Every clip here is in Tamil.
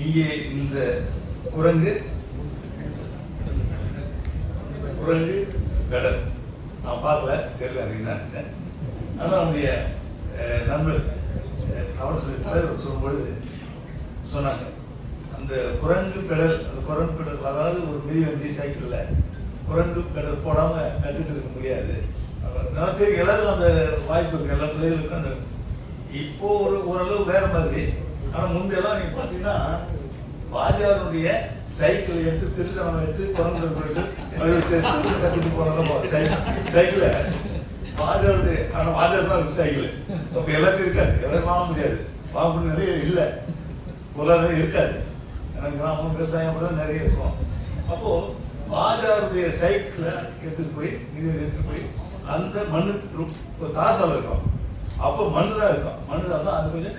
இங்கே இந்த குரங்கு குரங்கு கடல். நான் பார்க்கல தெரியல எனக்கு ஆனால் அவனுடைய நண்பர் அவர் சொல்லி தலைவர் சொல்லும்பொழுது சொன்னாங்க அந்த குரங்கு பெடல் அந்த குரங்கு பெடல் அதாவது ஒரு பெரிய வண்டி சைக்கிளில் குரங்கு பெடல் போடாமல் கற்றுட்டு இருக்க முடியாது. நல்லா தெரியும் எல்லாருக்கும் அந்த வாய்ப்பு இருக்குது எல்லா பிள்ளைகளுக்கும் அந்த இப்போ ஒரு ஓரளவு வேறு மாதிரி. ஆனால் முன்பெல்லாம் நீங்கள் பார்த்தீங்கன்னா வாத்தியாருடைய சைக்கிள் எடுத்து திருச்சனம் எடுத்து குழந்தை போயிட்டு எடுத்து கற்றுட்டு போனதான் சைக்கிள் சைக்கிளை. வாத்தியாருடைய ஆனால் வாத்தியார் தான் சைக்கிள். அப்போ எல்லாத்தையும் இருக்காது. எல்லாரும் வாங்க முடியாது. வாங்க நிறைய இல்லை. பொருளாதாரம் இருக்காது. எனக்கு கிராமம் விவசாயம் கூட நிறைய இருக்கும். அப்போது வாஜாருடைய சைக்கிளை எடுத்துகிட்டு போய் இது எடுத்துகிட்டு போய் அந்த மண்ணு இப்போ தாசால இருக்கும். அப்போ மண்ணு தான் இருக்கும். மண்ணு தான் அது கொஞ்சம்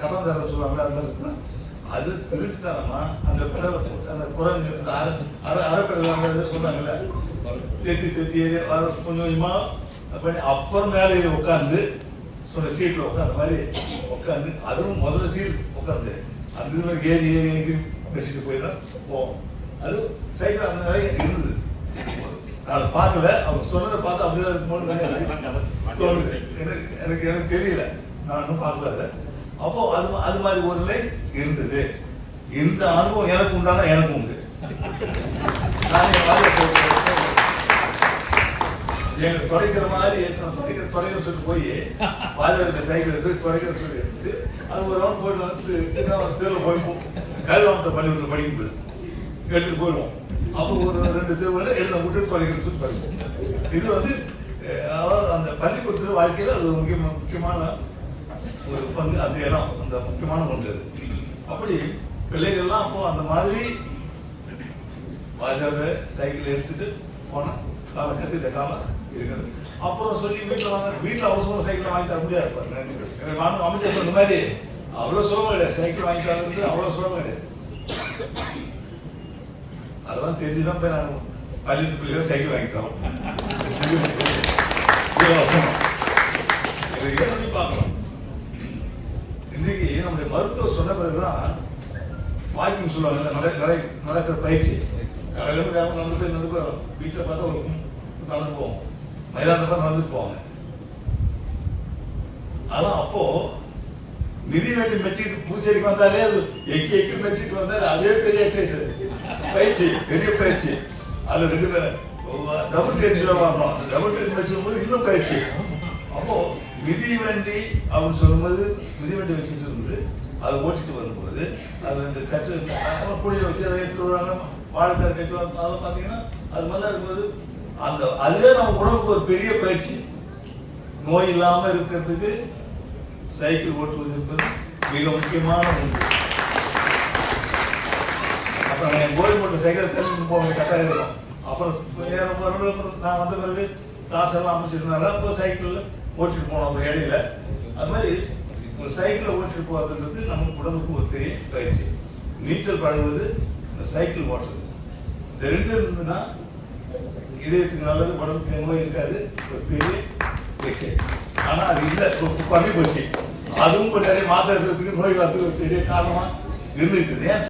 கடன் தர சொல்லுவாங்க அது மாதிரி இருக்குன்னா அது திருட்டுத்தனமா அந்த பிடலை போட்டு அந்த குரங்கு அந்த அரை அரை அரைப்பிடலாங்கிறத சொன்னாங்கல்ல தெத்தி தெத்தி வர கொஞ்சம் கொஞ்சமாக பண்ணி அப்புறம் மேலே ஏறி உட்காந்து சொன்ன சீட்டில் உட்காந்த மாதிரி உட்காந்து அதுவும் முதல்ல சீட் உட்கார முடியாது. அந்த இதில் ஏறி ஏறி ஏறி பேசிட்டு போய் தான் போவோம். அது சைக்கிள் அந்த நிலைய இருந்தது. நான் பார்க்கல அவங்க சொன்னதை பார்த்து அப்படிதான் இருக்குமோன்னு தோணுது. எனக்கு எனக்கு எனக்கு தெரியல. நான் இன்னும் பார்க்கல. அப்போ அது அது மாதிரி ஒரு நிலை இருந்தது. இந்த அனுபவம் எனக்கு உண்டானா எனக்கு உண்டு. நான் என் வாழ்க்கை சொல்றேன். மாதிரி நான் துடைக்கிற துடைக்கிற சொல்லிட்டு போய் வாஜாவுக்கு சைக்கிள் எடுத்து தொடைக்கிற சொல்லி எடுத்து அது ஒரு ரவுண்ட் போயிட்டு வந்து தெருவில் போய் கல்வாமத்தை பள்ளிக்கூடத்தில் படிக்கும்போது. எடுத்துட்டு போயிடுவோம். அப்போ ஒரு ரெண்டு தெருவில் எழுத விட்டுட்டு துடைக்கிற சொல்லி படிப்போம். இது வந்து அதாவது அந்த பள்ளிக்கூடத்தில் வாழ்க்கையில் அது ஒரு முக்கியமான முக்கியமான ஒரு பங்கு அந்த இடம் அந்த முக்கியமான பங்கு அது. அப்படி பிள்ளைகள்லாம் அப்போ அந்த மாதிரி வாஜாவை சைக்கிள் எடுத்துட்டு போன காலை கற்றுக்கிட்ட காலம் இருக்கிறது. அப்புறம் சொல்லி வீட்டில் வாங்க வீட்டில் அவசரம் சைக்கிள் வாங்கி தர முடியாது எனக்கு நானும் அமைச்சர் சொன்ன மாதிரி அவ்வளோ சுலபம் கிடையாது. சைக்கிள் வாங்கி தரது அவ்வளோ சுலபம் கிடையாது. அதெல்லாம் தெரிஞ்சு தான் போய் நான் பள்ளி பிள்ளைகளை சைக்கிள் வாங்கி தரோம் இலவசமா இதை எழுதி பார்க்கலாம் இன்றைக்கு நம்முடைய மருத்துவர் சொன்ன பிறகுதான் வாக்கிங் சொல்லுவாங்க நடை நடை நடக்கிற பயிற்சி. கடற்கரை வேகம் நடந்து போய் நடந்து போய் பீச்சை பார்த்தா ஒரு நடந்து போவோம். மைதானத்தை தான் நடந்துட்டு போவாங்க. ஆனா அப்போ நிதி வேண்டி மெச்சிட்டு பூச்சேரிக்கு வந்தாலே அது எக்கி எக்கி மெச்சிட்டு வந்தாலே அதே பெரிய எக்ஸசைஸ் பயிற்சி பெரிய பயிற்சி. அது ரெண்டு பேர் டபுள் சேஞ்சில் வரணும். டபுள் சேஞ்ச் மெச்சும் போது இன்னும் பயிற்சி. மிதிவண்டி மிதி வண்டி அவர் சொல்லும்போது மிதிவண்டி வச்சுட்டு இருந்தது அதை ஓட்டிட்டு வரும்போது அது இந்த கட்டு அவன் குடியில் வச்சு அதை எடுத்துட்டு வருவாங்க வாழைத்தார் கட்டு அதெல்லாம் பார்த்தீங்கன்னா அது மாதிரிலாம் இருக்கும்போது அந்த அதுவே நம்ம உடம்புக்கு ஒரு பெரிய பயிற்சி. நோய் இல்லாமல் இருக்கிறதுக்கு சைக்கிள் ஓட்டுவது என்பது மிக முக்கியமான ஒன்று. அப்புறம் என் கோயில் போட்ட சைக்கிள் தள்ளி போக வேண்டிய கட்டாயம் இருக்கும். அப்புறம் அப்புறம் நான் வந்த பிறகு காசெல்லாம் அமைச்சிருந்தனால இப்போ சைக்கிளில் ஓட்டிட்டு போனோம் ஒரு இடையில. அது மாதிரி ஒரு சைக்கிளை ஓட்டிட்டு போகிறதுன்றது நமக்கு உடம்புக்கு ஒரு பெரிய பயிற்சி. நீச்சல் பழகுவது இந்த சைக்கிள் ஓட்டுறது. இந்த ரெண்டு இருந்ததுன்னா இதயத்துக்கு நல்லது உடம்புக்கு நோய் இருக்காது ஒரு பெரிய பயிற்சி. ஆனால் அது இல்லை இப்போ குறைஞ்சி போச்சு. அதுவும் நிறைய மாத்திரை நோய் வரதுக்கு ஒரு பெரிய காரணமாக இருந்துகிட்டு ஏன்